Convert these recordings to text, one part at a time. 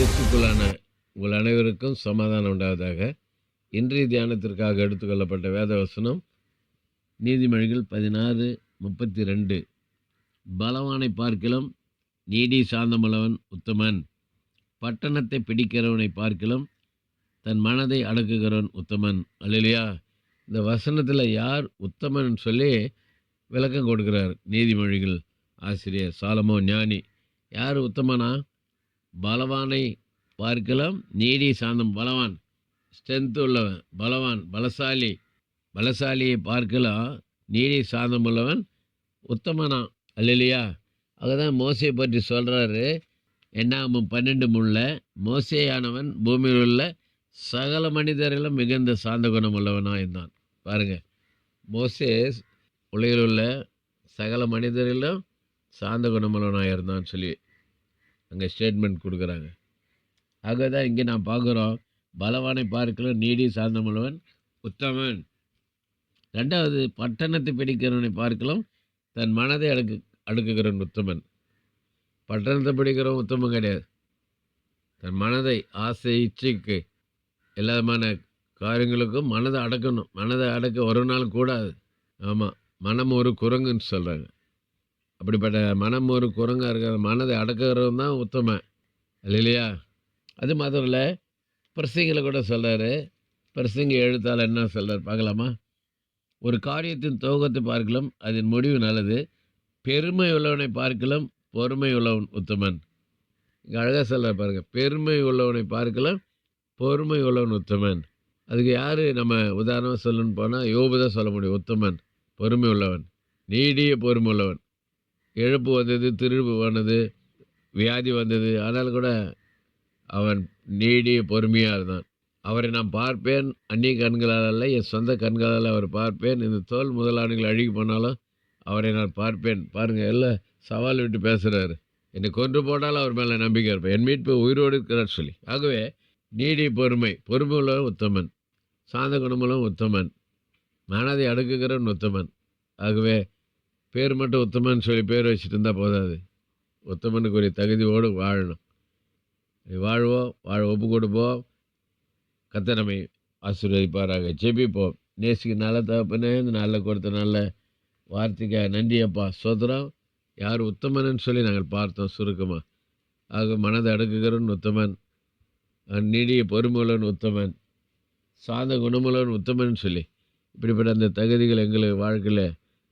கிறிஸ்துக்குள்ளான உங்கள் அனைவருக்கும் சமாதானம் உண்டாவதாக. இன்றைய தியானத்திற்காக எடுத்துக்கொள்ளப்பட்ட வேத வசனம் நீதிமொழிகள் பதினாறு முப்பத்தி ரெண்டு பலவானை பார்க்கிலும் நீடி சாந்தமுள்ளவன் உத்தமன். பட்டணத்தை பிடிக்கிறவனை பார்க்கிலும் தன் மனதை அடக்குகிறவன் உத்தமன். அல்லையா இந்த வசனத்தில் யார் உத்தமன் சொல்லி விளக்கம் கொடுக்கிறார் நீதிமொழிகள் ஆசிரியர் சாலமோ ஞானி. யார் உத்தமனா? பலவானை பார்க்கலாம். நீடி சாந்தம் பலவான் ஸ்ட்ரென்த் உள்ளவன் பலவான் பலசாலி பலசாலியை பார்க்கலாம். நீடி சாந்தம் உள்ளவன் உத்தமனா? அல்லையா அதுதான் மோசையை பற்றி சொல்கிறாரு என்னாமும் பன்னெண்டு முள்ள மோசையானவன் பூமியில் உள்ள சகல மனிதர்களும் மிகுந்த சாந்த குணம் உள்ளவனாக இருந்தான். பாருங்கள் மோசே உலகில் உள்ள சகல மனிதர்களும் சாந்த குணமுள்ளவனாக இருந்தான்னு சொல்லி அங்கே ஸ்டேட்மெண்ட் கொடுக்குறாங்க. ஆக தான் இங்கே நான் பார்க்குறோம் பலவானை பார்க்கலாம் நீடி சார்ந்தமுள்ளவன் உத்தமன். ரெண்டாவது பட்டணத்தை பிடிக்கிறவனை பார்க்கலாம் தன் மனதை அடுக்கு அடுக்குகிறவன் உத்தமன். பட்டணத்தை பிடிக்கிறவன் உத்தமன் கிடையாது. தன் மனதை ஆசை இச்சைக்கு எல்லா விதமான காரியங்களுக்கும் மனதை அடக்கணும். மனதை அடக்க ஒரு நாள் கூடாது. ஆமாம் மனம் ஒரு குரங்குன்னு சொல்கிறாங்க அப்படிப்பட்ட மனம் ஒரு குரங்காக இருக்கிற மனதை அடக்குறவன் தான் உத்தமன் இல்லையா? அது மாத்திரம் இல்லை பிரசிங்களை கூட சொல்கிறாரு பிரசிங்க எழுத்தால் என்ன சொல்கிறார் பார்க்கலாமா? ஒரு காரியத்தின் துவக்கத்தை பார்க்கலாம் அதன் முடிவு நல்லது. பெருமை உள்ளவனை பார்க்கலாம் பொறுமை உள்ளவன் உத்தமன். இங்கே அழகாக சொல்கிறார் பாருங்கள் பெருமை உள்ளவனை பார்க்கலாம் பொறுமை உள்ளவன் உத்தமன். அதுக்கு யார் நம்ம உதாரணமாக சொல்லணும்னு போனால் யோபு தான் சொல்ல முடியும் உத்தமன் பொறுமை உள்ளவன். நீடிய பொறுமை உள்ளவன். இழப்பு வந்தது திருப்பு வந்தது வியாதி வந்தது. ஆனால் கூட அவன் நீடிய பொறுமையாக இருந்தான். அவரை நான் பார்ப்பேன் அந்நிய கண்களால் அல்ல என் சொந்த கண்களால் அவர் பார்ப்பேன். இந்த தோல் முதலாளிகள் அழுகி போனாலும் அவரை நான் பார்ப்பேன். பாருங்கள் எல்லாம் சவால் விட்டு பேசுகிறாரு என்னை கொன்று போனாலும் அவர் மேலே நம்பிக்கை இருப்பேன். என் மீட்பு உயிரோடு இருக்கிறார் சொல்லி. ஆகவே நீடி பொறுமை பொறுமை உள்ளவன் உத்தமன். சாந்த குணமுள்ளவன் உத்தமன். மனதை அடுக்குகிறவன் உத்தமன். ஆகவே பேர் மட்டும் உத்தமன் சொல்லி பேர் வச்சுட்டு இருந்தால் போதாது. உத்தமனுக்குரிய தகுதியோடு வாழணும். வாழ்வோம் வாழ ஒப்பு கொடுப்போம் கத்தனமை நம்மை ஆசீர்வதிப்பாராக. ஜெபிப்போம். நேசிக்கு நல்ல தகப்பனே இந்த நல்ல கொடுத்த நல்ல வார்த்தைக்காக நன்றி அப்பா. சோதரம் யார் உத்தமன்னு சொல்லி நாங்கள் பார்த்தோம் சுருக்கமாக ஆக மனதை அடுக்குகிறவன் உத்தமன். நீடிய பொறுமுலன் உத்தமன். சாந்த குணமுலன் உத்தமன் சொல்லி. இப்படிப்பட்ட அந்த தகுதிகள் எங்களுக்கு வாழ்க்கையில்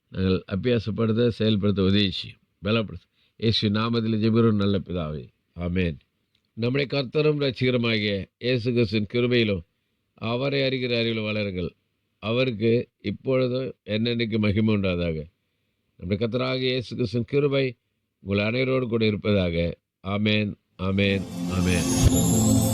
நாங்கள் அபியாசப்படுத்த செயல்படுத்த உதவி செய்யும். இயேசு நாமத்தில் ஜெபிரும் நல்ல பிதாவே. ஆமேன். நம்முடைய கர்த்தரும் ரசிகரமாகிய இயேசு கிறிஸ்தின் கிருபையிலும் அவரை அறிகிற அறிவில் வளருங்கள். அவருக்கு இப்பொழுதும் என்னென்னைக்கு மகிமை உண்டாதாக. நம்முடைய கர்த்தராக இயேசு கிறிஸ்தின் கிருபை உங்கள் அனைவரோடு கூட இருப்பதாக. ஆமேன் ஆமேன் ஆமேன்.